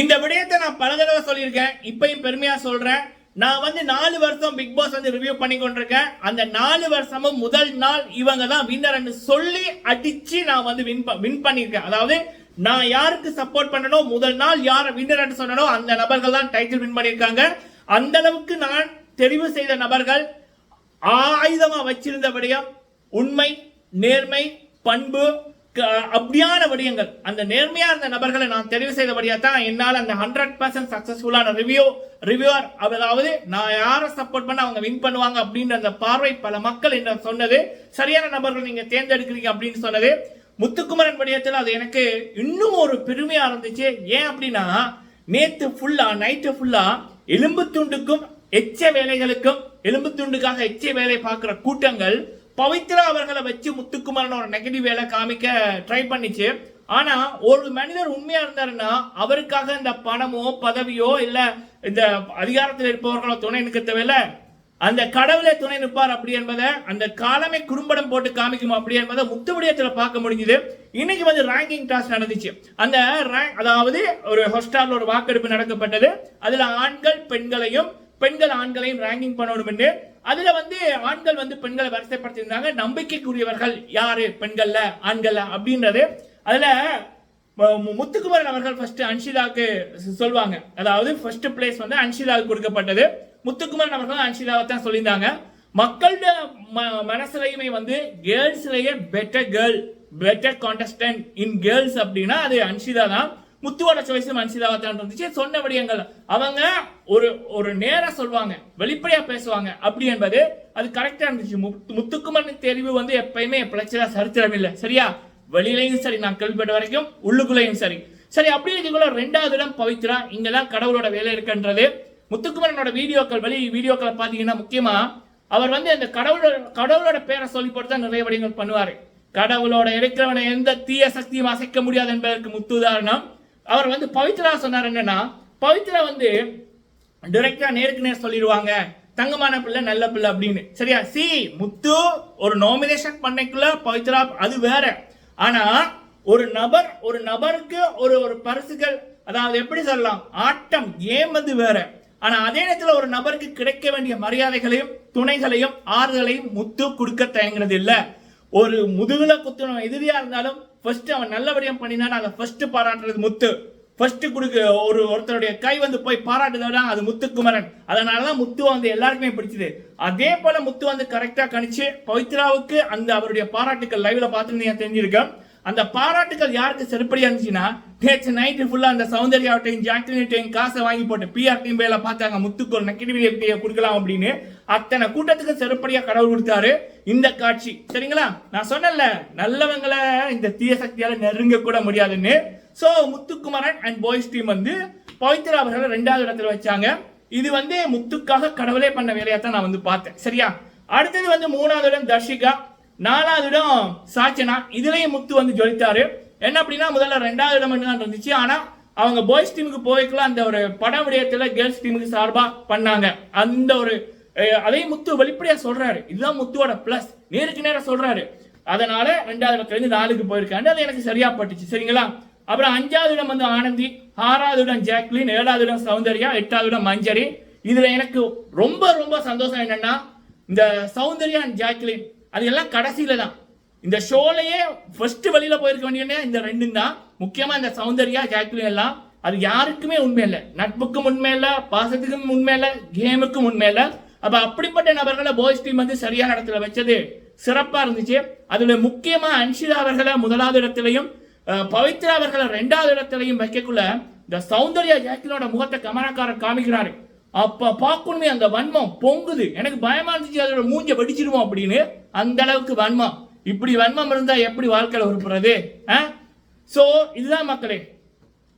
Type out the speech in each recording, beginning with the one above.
இந்த விடயத்தை நான் பல தடவை சொல்லியிருக்கேன் இப்பயும் பெருமையா சொல்றேன். நான் வந்து நாலு வருஷம் பிக் பாஸ் வந்து ரிவ்யூ பண்ணி கொண்டிருக்கேன். அந்த நாலு வருஷமும் முதல் நாள் இவங்க தான் வின்னர்னு சொல்லி அடிச்சு நான் வந்து வின் வின் பண்ணியிருக்கேன். அதாவது நான் யாருக்கு சப்போர்ட் பண்ணனோ முதல் நாள் யாரை வின்னர் சொன்னனோ அந்த நபர்கள் தான் டைட்டில் வின் பண்ணியிருக்காங்க. அந்த அளவுக்கு நான் தெரிவு செய்த நபர்கள் ஆயுதமா வச்சிருந்த விடயம் உண்மை நேர்மை பண்பு அப்படியான விடயங்கள் அந்த நேர்மையா இருந்த நபர்களை நான் தெரிவு செய்தபடியா தான் என்னால் அந்த ஹண்ட்ரட் பர்சன்ட் சக்சஸ்ஃபுல்லான ரிவ்யூ ரிவ்யூவர் அதாவது நான் யாரை சப்போர்ட் பண்ண அவங்க வின் பண்ணுவாங்க அப்படின்ற அந்த பார்வை பல மக்கள் என்ன சொன்னது சரியான நபர்கள் நீங்க தேர்ந்தெடுக்கிறீங்க அப்படின்னு சொன்னது. முத்துக்குமரன் விடயத்தில் அது எனக்கு இன்னும் ஒரு பெருமையா இருந்துச்சு. ஏன் அப்படின்னா நேத்து ஃபுல்லா நைட்டு ஃபுல்லா எலும்பு துண்டுக்கும் எச்ச வேலைகளுக்கும் எலும்பு துண்டுக்காக எச்ச வேலை பார்க்குற கூட்டங்கள் பவித்ரா அவர்களை வச்சு முத்துக்குமரனோட ஒரு நெகட்டிவ் வேலை காமிக்க ட்ரை பண்ணிச்சு. ஆனா ஒரு மனிதர் உண்மையா இருந்தாருன்னா அவருக்காக இந்த பணமோ பதவியோ இல்ல இந்த அதிகாரத்தில் இருப்பவர்களோ துணை நிற்க தேவையில்ல. அந்த கடவுளே துணை நிற்பார் அப்படி என்பதை அந்த காலமே குறும்படம் போட்டு காமிக்கும் அப்படி என்பதை முத்துவடியத்துல பார்க்க முடிஞ்சுது. இன்னைக்கு வந்து ரேங்கிங் டாஸ் நடந்துச்சு. அந்த ரேங்க் அதாவது ஒரு ஹொஸ்டார்ல ஒரு வாக்கெடுப்பு நடக்கப்பட்டது. அதுல ஆண்கள் பெண்களையும் பெண்கள் ஆண்களையும் ரேங்கிங் பண்ணணும் என்று அதுல வந்து ஆண்கள் வந்து பெண்களை வரிசைப்படுத்தியிருந்தாங்க. நம்பிக்கைக்குரியவர்கள் யாரு? பெண்கள்ல ஆண்கள்ல அப்படின்றது. அதுல முத்துக்குமரன் அவர்கள் ஃபர்ஸ்ட் அன்ஷிதாவுக்கு சொல்லுவாங்க அதாவது ஃபர்ஸ்ட் பிளேஸ் வந்து அன்ஷிதாவுக்கு கொடுக்கப்பட்டது. முத்துக்குமரன் அவர்கள் அன்ஷிதாவை தான் சொல்லியிருந்தாங்க. மக்களோட ம- மனசுலையுமே வந்து கேர்ள்ஸ்லயே better girl better contestant in girls அப்படின்னா அது அன்ஷிதா தான். முத்துவோட சாய்ஸும் அன்ஷிதாவா தான் இருந்துச்சு. சொன்ன விடயங்கள் அவங்க ஒரு ஒரு நேரம் சொல்லுவாங்க வெளிப்படையா பேசுவாங்க. அப்படி என்பது அது கரெக்டா இருந்துச்சு. முத்துக்குமன் தெரிவு வந்து எப்பயுமே பிழைச்சதா சரித்திரம் இல்லை. சரியா? வெளியிலையும் சரி நான் கேள்விப்பட்ட வரைக்கும் உள்ளுக்குள்ளேயும் சரி. சரி அப்படி இருக்கக்குள்ள ரெண்டாவது இடம் பவித்ரா. இங்கெல்லாம் கடவுளோட வேலை இருக்குன்றது. முத்துக்குமரனோட வீடியோக்கள் வெளி வீடியோக்களை பார்த்தீங்கன்னா முக்கியமா அவர் வந்து அந்த கடவுளோட கடவுளோட பேரை சொல்லி போட்டு தான் நிறைய விடயங்கள் பண்ணுவார். கடவுளோட இருக்கிறவனை எந்த தீய சக்தியும் அசைக்க முடியாது என்பதற்கு முத்து உதாரணம். அவர் வந்து பவித்ரா சொன்னார் என்னன்னா பவித்ரா வந்து டைரக்டா நேருக்கு நேர் சொல்லிடுவாங்க. தங்கமான பிள்ளை நல்ல பிள்ளை அப்படின்னு. சரியா? சி முத்து ஒரு நாமினேஷன் பண்ணைக்குள்ள பவித்ரா அது வேற. ஆனா ஒரு நபர் ஒரு நபருக்கு ஒரு ஒரு பரிசுகள் அதாவது எப்படி சொல்லலாம்? ஆட்டம் ஏம் வந்து வேற. ஆனா அதே நேரத்தில் ஒரு நபருக்கு கிடைக்க வேண்டிய மரியாதைகளையும் துணைகளையும் ஆறுதலையும் முத்து கொடுக்க தயங்குறது இல்லை. ஒரு முதுகுல குத்துனவன் எதிரியா இருந்தாலும் ஃபர்ஸ்ட் அவன் நல்லபடியாக பண்ணினான் அதை ஃபர்ஸ்ட் பாராட்டுறது முத்து. ஃபர்ஸ்ட் கொடுக்க ஒரு ஒருத்தருடைய கை வந்து போய் பாராட்டுதோட அது முத்துக்குமரன் அதனாலதான் முத்து வந்து எல்லாருக்குமே பிடிச்சது. அதே போல முத்து வந்து கரெக்டாக கணிச்சு பவித்ராவுக்கு அந்த அவருடைய பாராட்டுக்கள் லைவ்ல பார்த்துருந்து நீங்க தெரிஞ்சிருக்கேன் அந்த பாராட்டுகள் யாருக்கு செருப்படியா இருந்துச்சுன்னா நேற்று நைட்டு ஃபுல்லா அந்த சௌந்தர்யாவட்டையும் ஜாக்லினிட்டையும் காசை வாங்கி போட்டு பிஆர் டீம் வேலை பார்த்தாங்க. முத்துக்கு ஒரு நெகட்டிவிட்டியை கொடுக்கலாம் அப்படின்னு. அத்தனை கூட்டத்துக்கு செருப்படியா கடவுள் கொடுத்தாரு. இந்த காட்சி. சரிங்களா? நான் சொன்னேன்ல நல்லவங்களை இந்த தீய சக்தியால நெருங்க கூட முடியாதுன்னு. So Muthukumaran and boys team வந்து பவித்ரா அவர்களை ரெண்டாவது இடத்துல வச்சாங்க. இது வந்து முத்துக்காக கடவுளே பண்ண வேலையா தான் நான் வந்து பார்த்தேன். சரியா? அடுத்தது வந்து மூணாவது இடம் தர்ஷிகா நாலாவது இடம் சாச்சனா. இதுலயும் முத்து வந்து ஜொலித்தாரு. என்ன அப்படின்னா முதல்ல ரெண்டாவது இடம் மட்டும் தான் இருந்துச்சு. ஆனா அவங்க பாய்ஸ் டீமுக்கு போய்க்கலாம் அந்த ஒரு பட விடயத்துல கேர்ள்ஸ் டீமுக்கு சார்பா பண்ணாங்க. அந்த ஒரு அதையும் முத்து வெளிப்படையா சொல்றாரு. இதுதான் முத்துவோட பிளஸ் நேருக்கு நேரம் சொல்றாரு. அதனால ரெண்டாவது இடத்துல நாளுக்கு நாலுக்கு போயிருக்காங்க அது எனக்கு சரியா பட்டுச்சு. சரிங்களா? அப்புறம் அஞ்சாவது இடம் வந்து ஆனந்தி ஆறாவது இடம் ஜாக்லின் ஏழாவது இடம் சௌந்தர்யா எட்டாவது இடம் மஞ்சரி. இதுல எனக்கு ரொம்ப ரொம்ப சந்தோஷம் என்னன்னா இந்த சௌந்தர்யா அண்ட் ஜாக்லின் அது எல்லாம் கடைசியில தான். இந்த ஷோலையே ஃபர்ஸ்ட் வழியில் போயிருக்க வேண்டிய இந்த ரெண்டும் தான். முக்கியமா இந்த சௌந்தர்யா ஜாக்லின் எல்லாம் அது யாருக்குமே உண்மை இல்லை. நட்புக்கும் உண்மை இல்லை பாசத்துக்கும் உண்மை இல்லை கேமுக்கும் உண்மை இல்லை. அப்போ அப்படிப்பட்ட நபர்களை போய்ஸ் டீம் வந்து சரியான இடத்துல வச்சது சிறப்பாக இருந்துச்சு. அதில் முக்கியமாக அன்ஷிதா அவர்களை முதலாவது இடத்துலையும் பவித்ரா அவர்களை ரெண்டாவது இடத்துலையும் வைக்கக்குள்ள இந்த சௌந்தர்யா ஜாக்லினோட முகத்தை கமனக்காரர் காமிக்கிறாரு. அப்போ பார்க்கணுமே அந்த வன்மம் பொங்குது. எனக்கு பயமா இருந்துச்சு அதோட மூஞ்ச வெடிச்சிருவோம் அப்படின்னு. அந்த அளவுக்கு வன்மம். இப்படி வன்மம் இருந்தா எப்படி வாழ்க்கையில் உருப்புறது ஸோ இதுதான் மக்களே.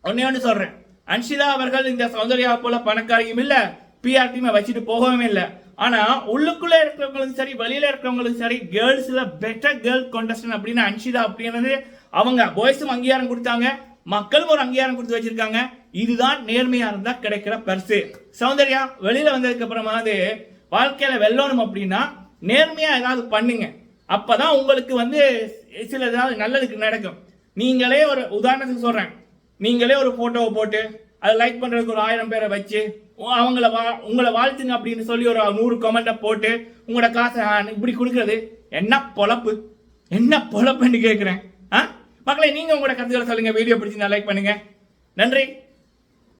ஒன்னே ஒன்று சொல்றேன். அன்ஷிதா அவர்கள் இந்த சௌந்தர்யா போல பணக்காரியும் இல்லை பிஆர் டீமை வச்சுட்டு போகவும் இல்லை. ஆனா உள்ளுக்குள்ள இருக்கிறவங்களுக்கும் சரி வெளியில இருக்கிறவங்களுக்கும் சரி கேர்ள்ஸ்ல பெட்டர் கேர்ள் கான்டெஸ்டன் அப்படின்னு அன்ஷிதா அப்படின்றது அவங்க பாய்ஸும் அங்கீகாரம் கொடுத்தாங்க. மக்களும் ஒரு அங்கீகாரம் கொடுத்து வச்சிருக்காங்க. இதுதான் நேர்மையா இருந்தா கிடைக்கிற பரிசு சௌந்தர்யா வெளியில வந்ததுக்கு அப்புறமாவது வாழ்க்கையில வெல்லணும் அப்படின்னா நேர்மையா ஏதாவது பண்ணுங்க. அப்பதான் உங்களுக்கு வந்து சில ஏதாவது நல்லதுக்கு நடக்கும். நீங்களே ஒரு உதாரணத்துக்கு சொல்றேன். நீங்களே ஒரு போட்டோவை போட்டு அதை லைக் பண்றதுக்கு ஒரு ஆயிரம் பேரை வச்சு அவங்கள வா உங்களை வாழ்த்துங்க அப்படின்னு சொல்லி ஒரு நூறு கமெண்ட்டை போட்டு உங்களோட காசை இப்படி கொடுக்குறது. என்ன பொழப்பு? என்ன பொழப்புன்னு கேட்குறேன் ஆ? மக்களை நீங்கள் உங்களோட கருத்துக்களை சொல்லுங்கள் வீடியோ பிடிச்சிருந்தா லைக் பண்ணுங்கள் நன்றி.